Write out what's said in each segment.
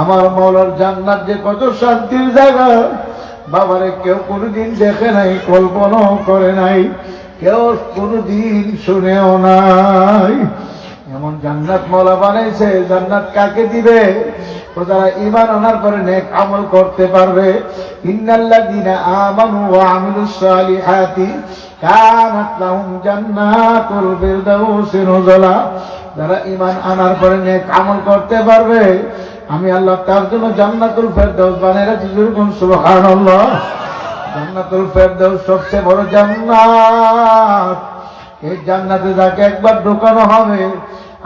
আমার মৌলার জান্নাত যে কত শান্তির জায়গা, বাবারে কেউ কোনোদিন দেখে নাই, কল্পনাও করে নাই, কেউ কোনোদিন শুনেও নাই। এমন জান্নাত মৌলা বানাইছে, জান্নাত কাকে দিবে? ও যারা ইমান আনার পরে নেক আমল করতে পারবে। ইন্নাল্লাযীনা আমানু ওয়া আমিলুস সালিহাতি কানাত লাহুম জান্নাতুল ফিরদাউসি নুজুলা। যারা ইমান আনার পরে নেক আমল করতে পারবে, আমি আল্লাহ তার জন্য জান্নাতুল ফেরদাউস বানিয়ে রাখছি। যেরকম সুবহানাল্লাহ। জান্নাতুল ফেরদাউস সবচেয়ে বড় জান্নাত। এই জান্নাতে যাকে একবার ঢোকানো হবে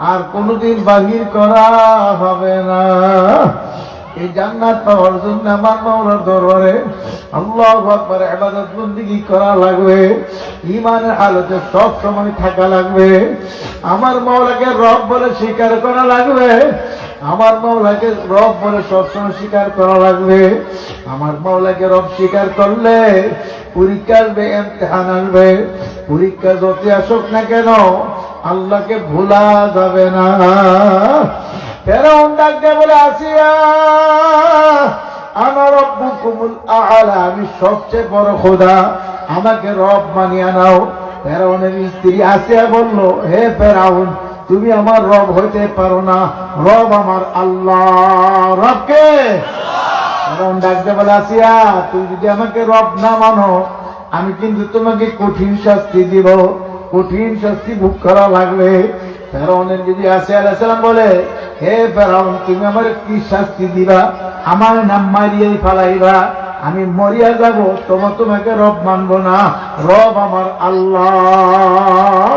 আর কোনোদিন বাহির করা হবে না। এই জান্নাত পাওয়ার জন্য আমার মাওলার দরবারে আল্লাহ আকবার ইবাদত বন্দিগি করা লাগবে। ইমানের হালতে সব সময় থাকা লাগবে। আমার মাওলাকে রব বলে স্বীকার করা লাগবে। আমার মাওলাকে রব বলে সবসময় স্বীকার করা লাগবে। আমার মাওলাকে রব স্বীকার করলে পরীক্ষা আসবে এমতেহান আসবে। পরীক্ষা যত আসুক না কেন, আল্লাহকে ভোলা যাবে না। ফেরাউন ডাকতে বলে আসিয়া, আমার রব্বু কুমুল আলা, আমি সবচেয়ে বড় খোদা, আমাকে রব মানিয়া নাও। ফেরাউনের স্ত্রী আসিয়া বলল, হে ফেরাউন, তুমি আমার রব হইতে পারো না, রব আমার আল্লাহ। রবকে ফেরাউন ডাকতে বলে আসিয়া, তুমি যদি আমাকে রব না মানো, আমি কিন্তু তোমাকে কঠিন শাস্তি দিব। কঠিন শাস্তি ভোগ করা লাগবে। ফেরাউনের যদি আসে আলাইসালাম বলে, হে ফেরাউন, তুমি আমার কি শাস্তি দিবা? আমার নাম মারিয়াই ফালাইবা। আমি মরিয়া যাব তোমার তোমাকে রব মানবো না। রব আমার আল্লাহ।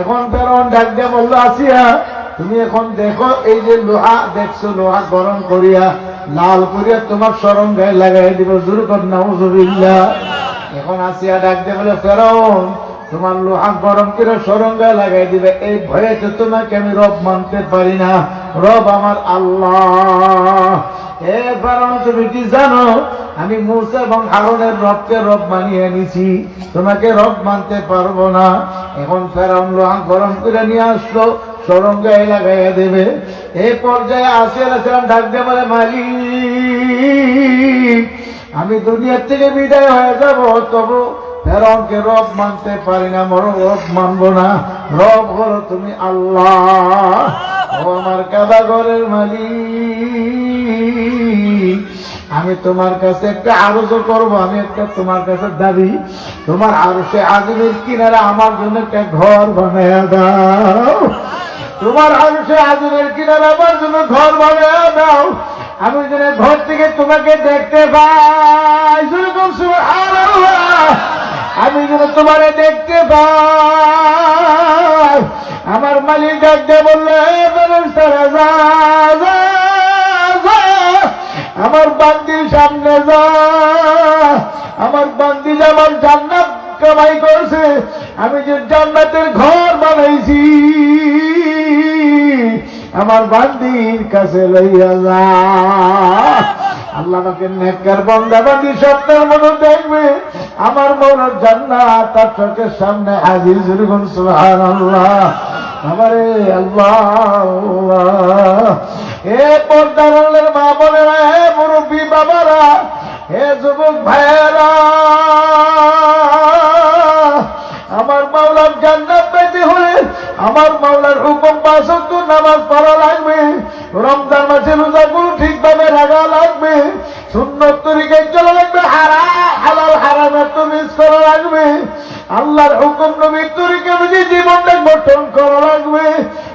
এখন ফেরাউন ডাক দিয়ে বলল, আসিয়া, তুমি এখন দেখো, এই যে লোহা, দেখছ লোহা গরম করিয়া, লাল করিয়া তোমার সরম গায়ে লাগাই দিব। জোর কর এখন আসিয়া ডাক দিয়ে বলে, ফেরাউন তোমার লোহা গরম করে সরঙ্গা লাগাই দিবে। এই ভয়ে তো তোমাকে আমি রব মানতে পারি না। রব আমার আল্লাহ। এ ফেরাউন তুমি কি জানো? আমি মুসা এবং হারনের রবকে রব মানিয়ে নিছি। তোমাকে রব মানতে পারব না। এখন ফেরাউন লোহা গরম করে নিয়ে আসলো সরঙ্গায় লাগাইয়া দেবে। এই পর্যায়ে আসিয়া আসলাম ডাক দিয়ে বলে, মালিক, আমি দুনিয়ার থেকে বিদায় হয়ে যাব। তবু ফেরনকে রব মানতে পারি না মর রব মানবো না। রব হলো তুমি আল্লাহ। ও আমার কাদা ঘরের মালিক। আমি তোমার কাছে একটা আরজ করব, আমি একটা তোমার কাছে দাবি। তোমার আরও সে আজমের কিনারে আমার জন্য একটা ঘর বানায় দাও। তোমার আরশে আজমের কিনারে আমার জন্য ঘর বানায় দাও। আমি যেন ঘর থেকে তোমাকে দেখতে পাই। যেরকম সুবহানাল্লাহ। আমি যেন তোমারে দেখতে পাই। আমার মালিক ডাকতে বলল "এ ফেরেশতারা, যা, যা, যা। আমার বান্দির সামনে যা। আমার বান্দি যেমন জান্নাত কামাই করছে আমি যে জান্নাতের ঘর বানাইছি আমার বান্দির কাছে লইয়া যা। আল্লাহ আমাকে নেককার বন্দা বান্দি স্বপ্নের মতো দেখবে মনের জান্নাত তার চোখের সামনে হাজির জুরগুন সুবহানাল্লাহ। আমারে আল্লাহ। হে পর্দারের মা বোনেরা হে মুরব্বী বাবারা হে যুবক ভাইয়েরা, আমার মাওলার জান্নাত পেতে হলে আমার মাওলার হুকুম বাসন্ত নামাজ পড়া লাগবে। রমজান মাসে রোজাগুলো ঠিকভাবে রাখা লাগবে। সুন্নত তরিকায়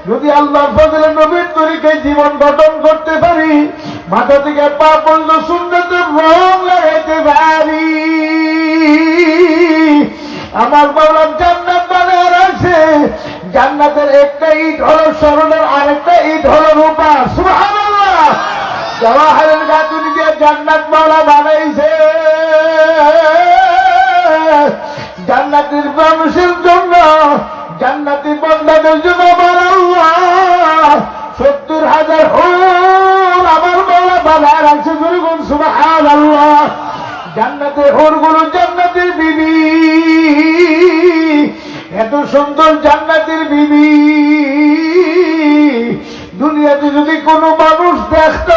যদি আল্লাহর ফজলে নবীর তরিকায় জীবন গঠন করতে পারি, মাথা থেকে পা পর্যন্ত সুন্দর রং লাগাইতে পারি। আমার বাবার জান্নাত বানায় রাখছে জান্নাতের একটা ইট হলো স্মরণের আরেকটা ইট হলো রূপা। সুবহানাল্লাহ! জওয়াহরের গাতুনি দিয়ে জান্নাত মাওলা বানাইছে। জান্নাতের মানুষের জন্য, জান্নাতি বন্ধাদের জন্য সুবহানাল্লাহ জান্নাতের হোরগুলো জান্নাতের বিবি। এত সুন্দর জান্নাতের বিবি। দুনিয়াতে যদি কোনো মানুষ দেখত,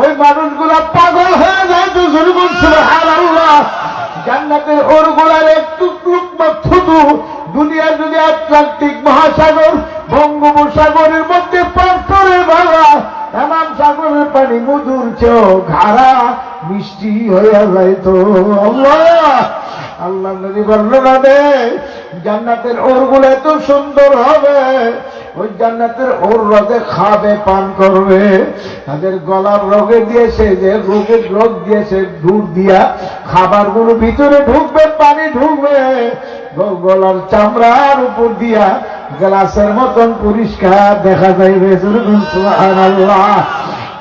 ওই মানুষগুলা পাগল হয়ে যায় তো জরুর আল্লাহ জান্নাতের ওরগুলার একটু টুক বা থুতু দুনিয়া যদি আটলান্টিক মহাসাগর, বঙ্গোপসাগরের মধ্যে পাথরের বাবা এমন সাগরের পানি মধুর চেয়েও ঘাড়া মিষ্টি হইয়া যাইতো আল্লাহ। আল্লাহ নদী বর্ণনা দে জান্নাতের ওরগুলো এত সুন্দর হবে, ওই জান্নাতের ওর রোগে খাবে, পান করবে। তাদের গলার রোগে দিয়েছে যে রোগের রোগ দিয়েছে দুধ দিয়া খাবারগুলো ভিতরে ঢুকবে, পানি ঢুকবে। গলার চামড়ার উপর দিয়া গ্লাসের মতন পরিষ্কার দেখা যাইবে। সুবহানাল্লাহ।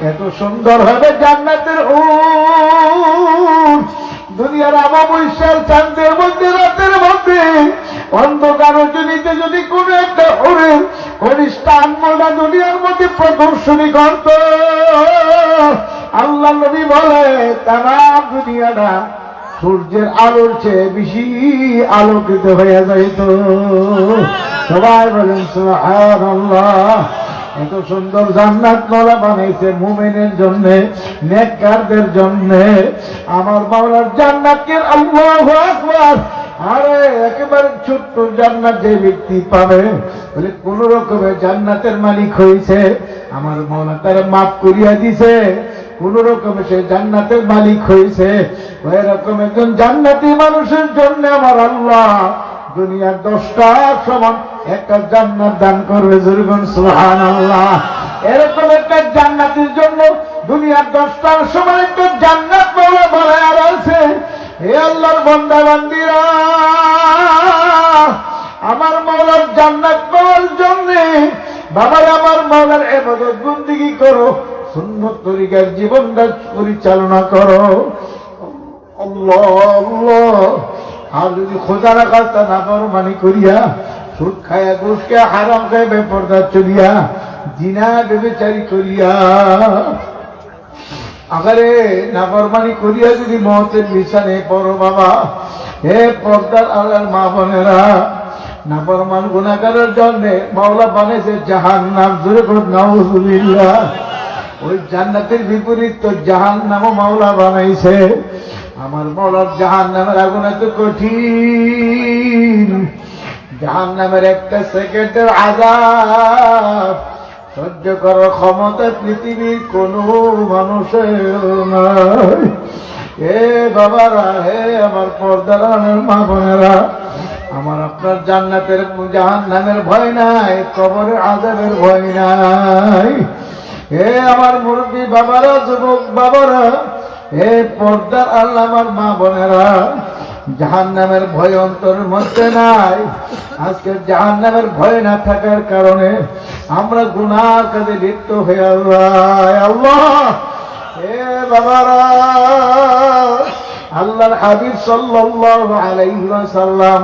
এত সুন্দর হবে জান্নাতের দুনিয়ার অমাবস্যার চান্দের মধ্যে, রাতের মধ্যে। অন্ধকার রজনীতে যদি কোন একটা হরিণ কনিষ্ঠ আনমোলা দুনিয়ার মধ্যে প্রদর্শনী করত, আল্লাহ নবী বলে তারা দুনিয়াটা সূর্যের আলোর চেয়ে বেশি আলোকিত হয়ে যাইত। সবাই বলেন, সুবহানাল্লাহ। এত সুন্দর জান্নাত মালা বানাইছে মুমিনের জন্য, নেককারদের জন্য। আমার আল্লাহু আকবার। আরে, একেবারে ছোট্ট জান্নাত যে ব্যক্তি পাবে, বলে কোন রকমের জান্নাতের মালিক হয়েছে আমার মাওলা তার মাফ করিয়া দিছে। কোন রকমে সে জান্নাতের মালিক হয়েছে ওই রকম একজন জান্নাতি মানুষের জন্য আমার আল্লাহ দুনিয়ার দশটা সমান। একটা জান্নাত দান করবে জরুরন সুহান আল্লাহ এরকম একটা জান্নাতের জন্য দুনিয়ার দশটার সমান একটা জান্নাত বলে বলে আর আছে। হে আল্লাহর বন্দা বান্দিরা আমার মৌলার জান্নাত পাওয়ার জন্য বাবার আমার মৌলার এবাদত বন্দিগি করো, সুন্নত তরিকার জীবনটা পরিচালনা করো। আল্লাহ আল্লাহ। আর যদি রাখা তা না মানি করিয়া সুদ খায়া ঘুষকে হারাম খায় বেপর্দা চলিয়া, জিনা বেবেচারি করিয়া, আগারে নাফরমানি করিয়া যদি মহতের বিছানে পড়ো বাবা, হে পর্দার আলার মা বোনেরা, নাফরমান গুণাগারের জন্য মাওলা বানাইছে জাহান নাম জুড়ে নাউজুবিল্লাহ। ওই জান্নাতের বিপরীত তো জাহান নামও মাওলা বানাইছে। আমার মাওলার জাহান নামের আগুন এত কঠিন। জাহান নামের একটা সেকেন্ডের আজাব সহ্য করার ক্ষমতা পৃথিবীর কোন মানুষের নাই। হে বাবারা, হে আমার পর্দার মা বোনেরা, আমার আপনার জান্নাতের জাহান নামের ভয় নাই, কবরের আজাবের ভয় নাই। হে আমার মুরব্বী বাবারা, যুবক বাবারা, হে পর্দার আল্লাহ আমার মা বোনেরা জাহান নামের ভয় অন্তরের মধ্যে নাই। আজকে জাহান নামের ভয় না থাকার কারণে আমরা গুনার কাজে লিপ্ত হয়ে আল্লাহ। আল্লাহ! হে বাবারা! আল্লাহর হাবিব সাল্লাল্লাহু আলাইহি ওয়াসাল্লাম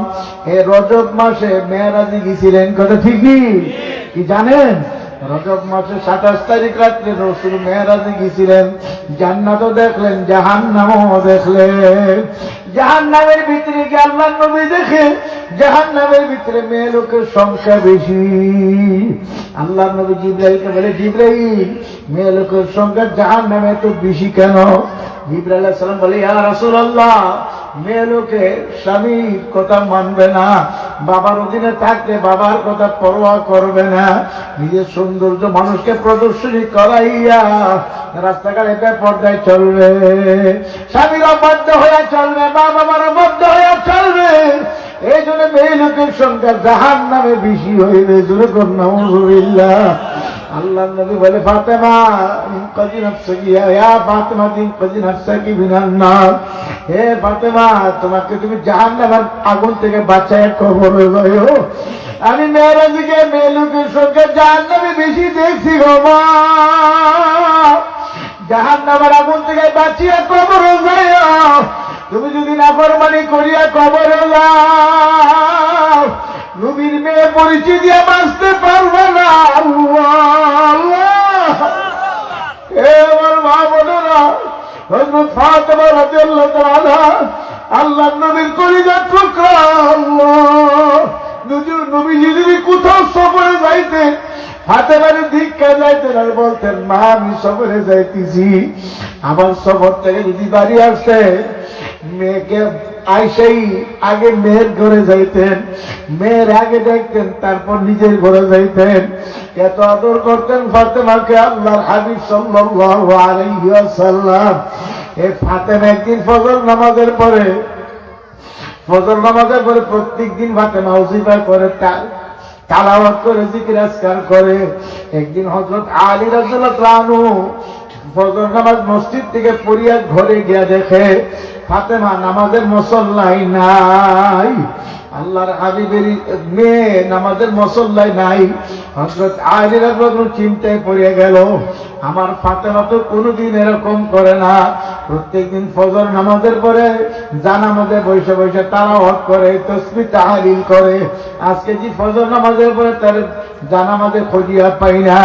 এ রজব মাসে মেরাজে গিয়েছিলেন, কথা ঠিকই কি? জানেন? রজব মাসে সাতাশ তারিখ রাত্রে রসুল মেহরাজে গিয়েছিলেন, জান্নাতও দেখলেন, জাহান্নামও দেখলেন। জাহান্নামের ভিতরে গিয়ে আল্লাহ নবী দেখে? জাহান নামের ভিতরে মেয়ে লোকের সংখ্যা বেশি। আল্লাহ নবী জিব্রাইলকে বলে, জিব্রাইল, মেয়ে লোকের সংখ্যা জাহান নামে তো বেশি কেন? জিব্রাইল সালাম বলে, ইয়া রাসূলুল্লাহ, মেয়ে লোকে স্বামীর কথা মানবে না, বাবার অধীনে থাকলে বাবার কথা পরোয়া করবে না। নিজের সৌন্দর্য মানুষকে প্রদর্শনী করাইয়া রাস্তাঘাটে পর্দায় চলবে। স্বামীর অবাধ্য হয়ে চলবে মা বাবার অবাধ্য হয়ে চলবে। এই জন্য মেয়ে লোকের সংখ্যা জাহান নামে বেশি কন্যা আল্লাহ নবী বলে, ফাতেমা ফাতেমা, ইনকাজি নাফসাকি মিনান নার। হে ফাতেমা, তোমাকে তুমি জাহান্নামের আগুন থেকে বাঁচায় কবর যাও আমি মেয়েরাজিকে মেয়ে লোকের সঙ্গে জাহান্নামে বেশি দেখছি গো মা। জাহান্নামের আগুন থেকে বাঁচিয়ে কবর তুমি যদি না নাফরমানি করিয়া কবর নবীর মেয়ে পরিচয় দিয়ে বাঁচতে পারবে না মা কোথাও সফরে যাইতেন হাতে বাড়ি দীক্ষা যাইতেন আর বলতেন, মা, আমি সফরে যাইতেছি। আমার সফর থেকে যদি বাড়ি আসে, মেয়েকে আইসাই আগে মেয়ের ঘরে যাইতেন, মেয়ের আগে দেখতেন তারপর নিজের ঘরে যাইতেন। এত আদর করতেন ফাতেমাকে আল্লাহর হাবিব ওয়াসাল্লাম। এই ফাতেমা একদিন ফজর নামাজের পরে, ফজর নামাজের পরে প্রত্যেক দিন ফাতেমা উজিফা করে, তা- তালাওয়াত করে, জিকির আজকার করে। একদিন হজরত আলী রাজু ফজর নামাজ মসজিদ থেকে পড়িয়া ঘরে গিয়া দেখে, ফাতেমা, নামাজের মুসল্লাই নাই। আল্লাহর হাবিবের মেয়ে নামাজের মুসল্লাই নাই। হযরত আলী রাদিয়াল্লাহু চিন্তায় পড়ে গেল, আমার ফাতেমা তো কোনোদিন এরকম করে না। প্রত্যেকদিন ফজর নামাজের পরে জানামাজে বসে বসে তারাওয়াত করে, তসবি তাহালিল করে। আজকে যে ফজর নামাজের পরে তার জানামাজে খোঁজিয়া পাই না।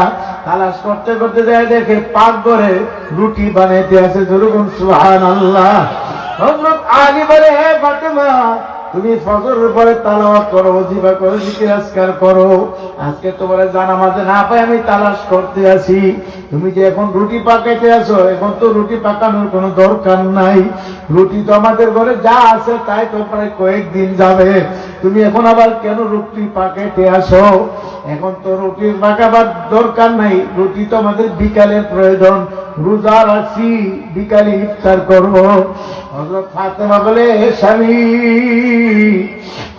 তালাশ করতে করতে যায় দেখে পাক করে রুটি বানাইতে আছে। যেরকম সুহান আল্লাহ হজরত আলী বলে, হে ফাতেমা তুমি ফজরের পরে তালাওয়াত করো জিবা করো জিকির আজকার করো। আজকে তোমার জানামাজে না পাই আমি তালাশ করতে আছি। তুমি যে এখন রুটি পাকাইতে আছো, এখন তো রুটি পাকানোর কোনো দরকার নাই। রুটি তো আমাদের ঘরে যা আছে তাই তো প্রায় কয়েকদিন যাবে। তুমি এখন আবার কেন রুটি পাকাইতে আসো এখন তো রুটি পাকাবার দরকার নাই। রুটি তো আমাদের বিকালের প্রয়োজন। রোজা রাখছি, বিকালে ইফতার করব। ফাতেমা বলে স্বামী,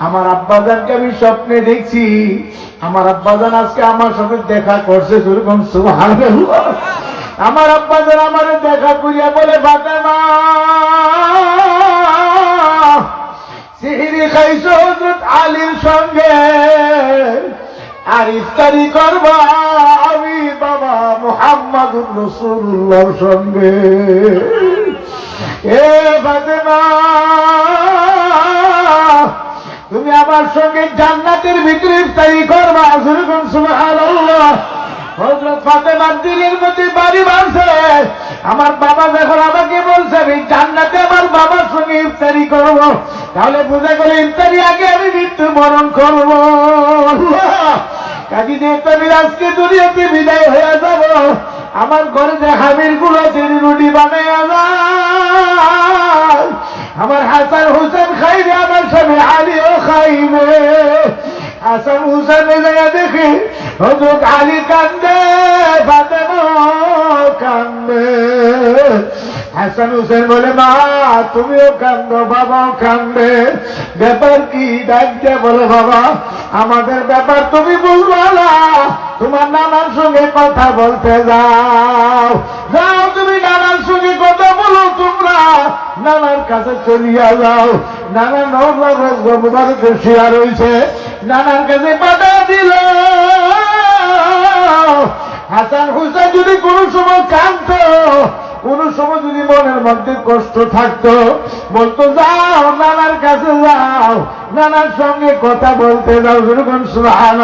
আমার আব্বাজানকে আমি স্বপ্নে দেখছি। আমার আব্বাজান আজকে আমার সাথে দেখা করছে যেরকম, সুবহানাল্লাহ। আমার আব্বাজান আমার দেখা করিয়া বলে, ফাতেমা সিহিরি খাইছো হযরত আলীর সঙ্গে? আর ইফতারি করবা আমি? মোহাম্মদুর রসুল্লাহর সঙ্গে। এ ফাতেমা, তুমি আমার সঙ্গে জান্নাতের ভিতরে ইফতারি করবা যেরকম সুবহানাল্লাহ। মধ্যে বাড়ি বাঁধছে আমার বাবা যখন আমাকে বলছে, আমি জান্নাতে আমার বাবার সঙ্গে ইফতারি করব তাহলে বুঝে গেল ইফতারি আগে আমি মৃত্যু বরণ করব। কাজী দিয়ে তুমি আজকে দুনিয়াতে বিদায় হয়ে যাব। আমার ঘরে যে হামিরগুলো তিনি রুটি আমার আমার হাসান হুসেন খাইবে আমার স্বামী আলিও খাইবে। হাসান হুসেন জায়গা দেখি হজরত আলী কান্দে ফাতেমা কান্দে। হাসান হুসেন বলে, মা, তুমিও কান্দো, বাবাও কান্দে। ব্যাপার কি? ডাক দিয়ে বলে, বাবা, আমাদের ব্যাপার তুমি বুঝব না তোমার নানার সঙ্গে কথা বলতে যাও। যাও, তুমি নানার সঙ্গে কথা বলো তোমরা। নানার কাছে চলিয়া যাও। নানা নবারকে শিয়া রয়েছে নানার কাছে পাঠা দিল। হাসান হুসেন যদি কোনো সময় কাঁদত কোন সময় যদি মনের মধ্যে কষ্ট থাকতো, বলতো, যাও, নানার কাছে যাও, নানার সঙ্গে কথা বলতে যাও যেরকম সুহান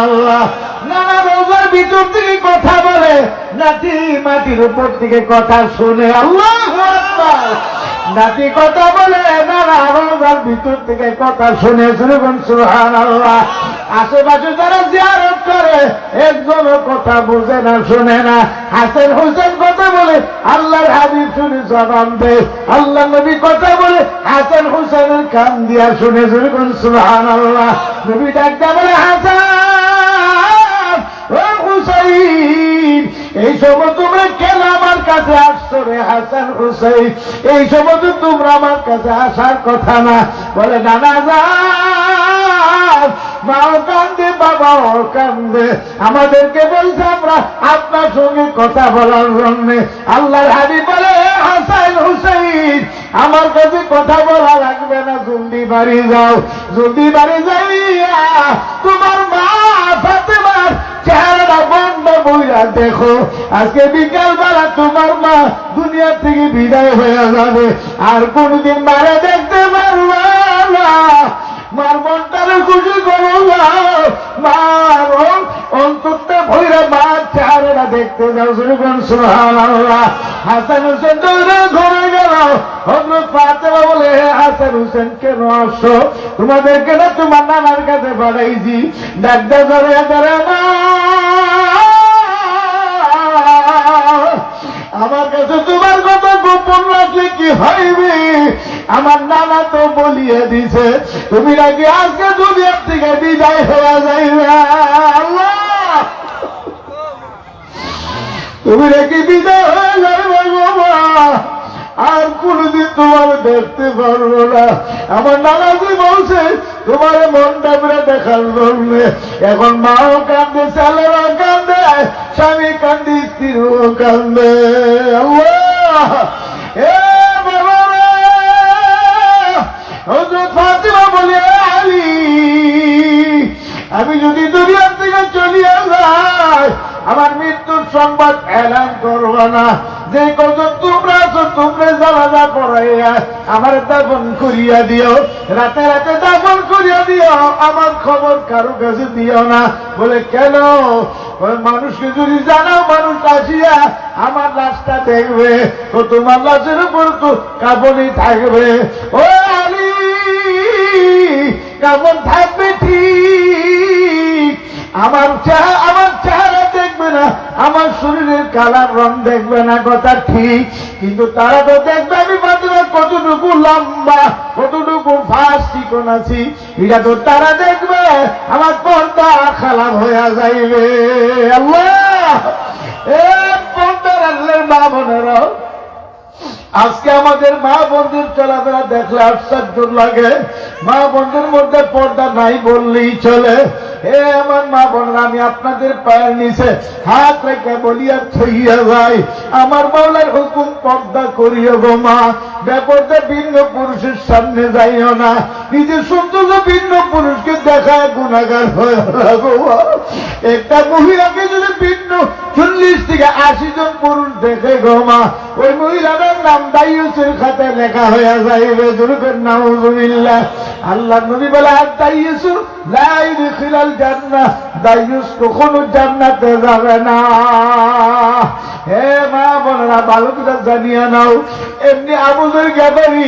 নানা রোজার ভিতর থেকে কথা বলে নাতি মাটির উপর থেকে কথা শুনে, আল্লাহ। নাতি কথা বলে রোজার ভিতর থেকে কথা শুনে যেরকম সুহান আল্লাহ আশেপাশে যারা জিয়ারত করে, একজনও কথা বুঝে না, শুনে না। হাসেন হোসেন কথা বলে, আল্লাহর হাবিব শুনে জবান দে আল্লাহ নবী কথা বলে, হাসান হোসেনের কান দিয়া শুনে যেরকম সুহান আল্লাহ নবী ডাকতে বলে, হাসান, ও হুসাইন এই সময় তোমরা কেন আমার কাছে আসছো রে হাসান হুসাইন? এই সময় তো তোমরা আমার কাছে আসার কথা না। বলে নানা যা আমাদেরকে বলছে আমরা আপনার সঙ্গে কথা বলার জন্য। আল্লাহর হাবি বলে হাসান হুসাইন, আমার কাছে কথা বলা লাগবে না, জলদি বাড়ি যাও। জলদি বাড়ি যাইয়া তোমার মা দেখো। আজকে বিকাল বেলা তোমার মা দুনিয়া থেকে বিদায় হয়ে যাবে। আর কোনদিন মারা দেখতে পারবে মার মনটারে খুশি করো না মার অন্তরটা ভৈরা দেখ দেখতে যাও শুরু সোহান আল্লাহ হাসান হোসেন ঘরে গেল। হজরত ফাতেমা বলে, হাসান হোসেন, কেন রহস্য তোমাদেরকে না তোমার নানার কাছে পাঠাইছি। ডাক্তার ধরে ধরে, মা। গোপন রাখলে কি হইবে আমার নানা তো বলিয়ে দিছে, তুমি নাকি আজকে দুনিয়ার থেকে বিদায় হয়ে যাইবে? তুমি নাকি বিদায় হয়ে যাইবে, বাবা? আর কোনদিন তোমার দেখতে পারব না। আমার নানাজি বলছে, তোমার মনটা করে দেখার জন্য। এখন মাও কান্দে ছেলেরা কান্দে স্বামী কান্দি স্ত্রীও কান্দে আমি যদি দুনিয়ার থেকে চলিয়ে যাই আমার মৃত্যুর সংবাদ এলান করব না। যে কত তোমরা আছো, তোমরা জানাজা পড়াইয়া আমার দাফন করিয়া দিও। রাতে রাতে দাফন করিয়া দিও, আমার খবর কারও কাছে দিও না। বলে, কেন? মানুষকে যদি জানাও, মানুষ আসিয়া আমার লাশটা দেখবে, তো তোমার লাশের উপর তো কাপড়ই থাকবে। ও আলী কেমন থাকবে ঠিক। আমার আমার শরীরের কালার রং দেখবে না কথা ঠিক। কিন্তু তারা তো দেখবে, আমি বাদুরা কতটুকু লম্বা, কতটুকু ফাঁস চিকন আছি। এটা তো তারা দেখবে, আমার পর্দা খারাপ হয়ে যাইবে। আল্লাহ! এ পর্দার আল্লাহর মা আজকে আমাদের মা বন্ধুর চলাফেরা দেখলে আশ্চর্য লাগে। মা বন্ধুর মধ্যে পর্দা নাই বললেই চলে। এ আমার মা বোনরা, আমি আপনাদের পায়ের নিচে হাত রেখে বলি আর থইয়া যাই। আমার মাওলার হুকুম পর্দা করিও গো মা। ব্যাপারটা ভিন্ন পুরুষের সামনে যাইও না। নিজের সৌন্দর্য ভিন্ন পুরুষকে দেখায় গুণাগার হয়ে একটা মহিলাকে যদি ভিন্ন চল্লিশ থেকে আশি জন পুরুষ দেখে গো মা। ওই মহিলাটার নাম দাইয়ুসের খাতে লেখা হয়ে যাইবে দুর্গের নাউজুবিল্লাহ। আল্লাহ নবী বলে, আর দাইয়ুসু? লাই খিলাল জান্নাহ। দাইয়ুস কখনো জান্নাতে যাবে না। হে মা বোনেরা, বালকরা জানিয়ে নাও, এমনি আবুদের গ্যাদারি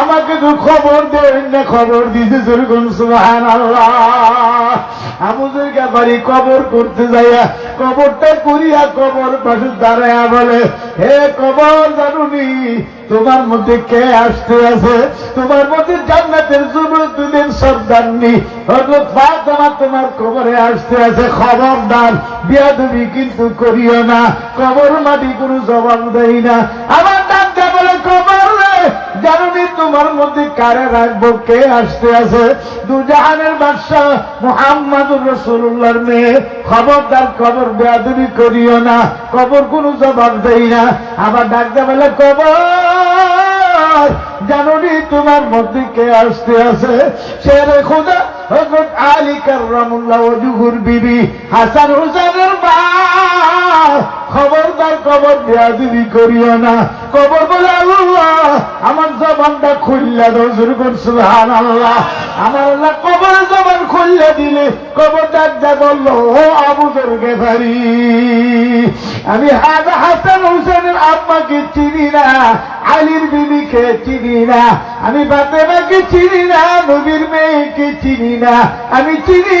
আমাকে তো খবর দেন না খবর দিতে যেরকম সুহান আমাদের বাড়ি কবর করতে যাইয়া কবরটা করিয়া কবর পাশে দাঁড়াইয়া বলে, হে কবর জানুনি, তোমার মধ্যে কে আসতে আছে? তোমার মধ্যে জান্নাতের যুবকদের সর্দারনি হজরত ফাতেমা তোমার কবরে আসতে আছে, খবরদার। বিয়া তুমি কিন্তু করিও না। কবর মাটি কোনো জবাব দেই না। আমার ডাক্তার বলে, কবর রে জানুনি তোমার মধ্যে কারে রাখব, কে আসতে আছে? দুজাহানের বাদশাহ মোহাম্মদুর রসুল্লাহর মেয়ে, খবরদার কবর বেয়াদবি করিও না কবর কোনো জবাব দেই না। আবার ডাক্তার বলে, কবর জানুনি তোমার মধ্যে কে আসতে আছে? সে খোদা হজরত আলী কার্রামুল্লাহ ওজুহুর বিবি, হাসান হুসেনের মা খবরদার কবর বেয়াদবি করিও না। কবর বলে, আল্লাহ, আমার জবানটা খুললা নজর সুবহান আল্লাহ আমার আল্লাহ কবর জবান খুললে দিলে কবর ডাক্তার বলল, ও আবুদের গেফারি, আমি হাজা হাসান হুসেনের আব্বাকে চিনি না, আলীর বিবিকে চিনি না। আমি বাতেমাকে চিনি না, নবীর মেয়েকে চিনি না। আমি চিনি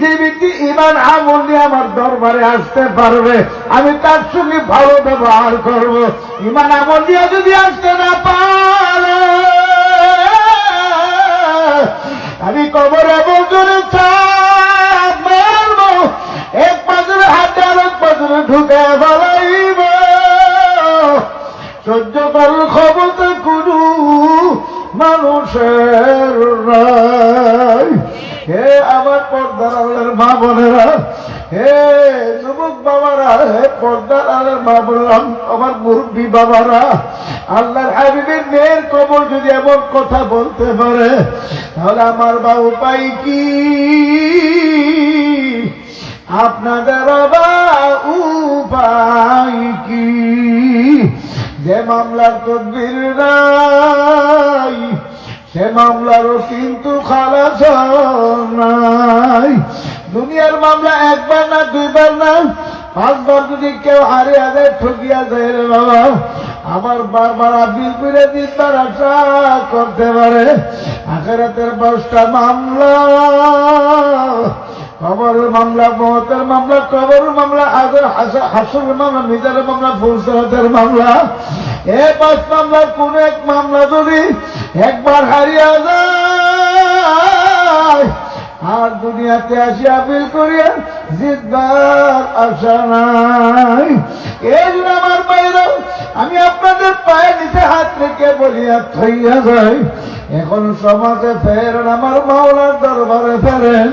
যে ব্যক্তি ইমান আমল আমার দরবারে আসতে পারবে। আমি তার সঙ্গে ভালো ব্যবহার করব। ইমান আমল নিয়ে যদি আসতে না পারে, আমি কবরে বজরে চাপ মারবো। এক পাজরে হাতে আর এক পাজরে ঢুকে বলাইব আর মা বললাম আমার মুরব্বী বাবারা, আল্লাহর হাবিবের মেয়ের কবর যদি এমন কথা বলতে পারে, তাহলে আমার বা উপায় কি? আপনাদের উপায় কি? যে মামলার তদবির নাই, সে মামলারও কিন্তু খালাস নাই। দুনিয়ার মামলা একবার না, দুইবার না পাঁচবার যদি কেউ হারিয়ে দেয় ঠকিয়া যায় রে বাবা। আবার বারবার আপিল করে দিনবার আশা করতে পারে। আখেরাতের দশটা মামলা। কবরের মামলা মহতের মামলা কবর মামলা আগে হাসুর মামলা মিজার মামলা ফুলসরাতের মামলা। এ পাঁচ মামলার কোন এক মামলা যদি একবার হারিয়ে যায় আর দুনিয়াতে আসি আপিল করিয়া জিতবার আশা নাই। এই আমার বাইরে আমি আপনাদের পায়ে হাত রেখে বলিয়া থইয়া যাই এখন সমাজে ফেরেন আমার মাওলার দরবারে ফেরেন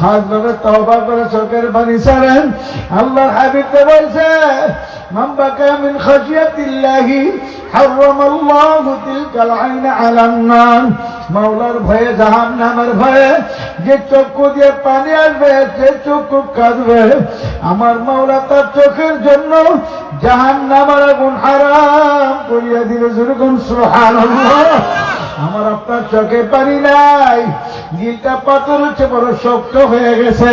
হাত ধরে তবা করে চোখের পানি ছাড়েন আল্লাহর হাবিবকে বলছে মাম্বাকা মিন খাশিয়াতিল্লাহি حرم الله تلك العين على النار মাওলার ভয়ে জাহান্নামের ভয়ে যে চক্ষু দিয়ে পানি আসবে সে চক্ষু কাঁদবে আমার মাওলা তার চোখের জন্য জাহান্নামের আগুন হারাম করিয়া আমার আপনার চোখে পারি নাই। গিলটা পাথর হচ্ছে বড় শক্ত হয়ে গেছে।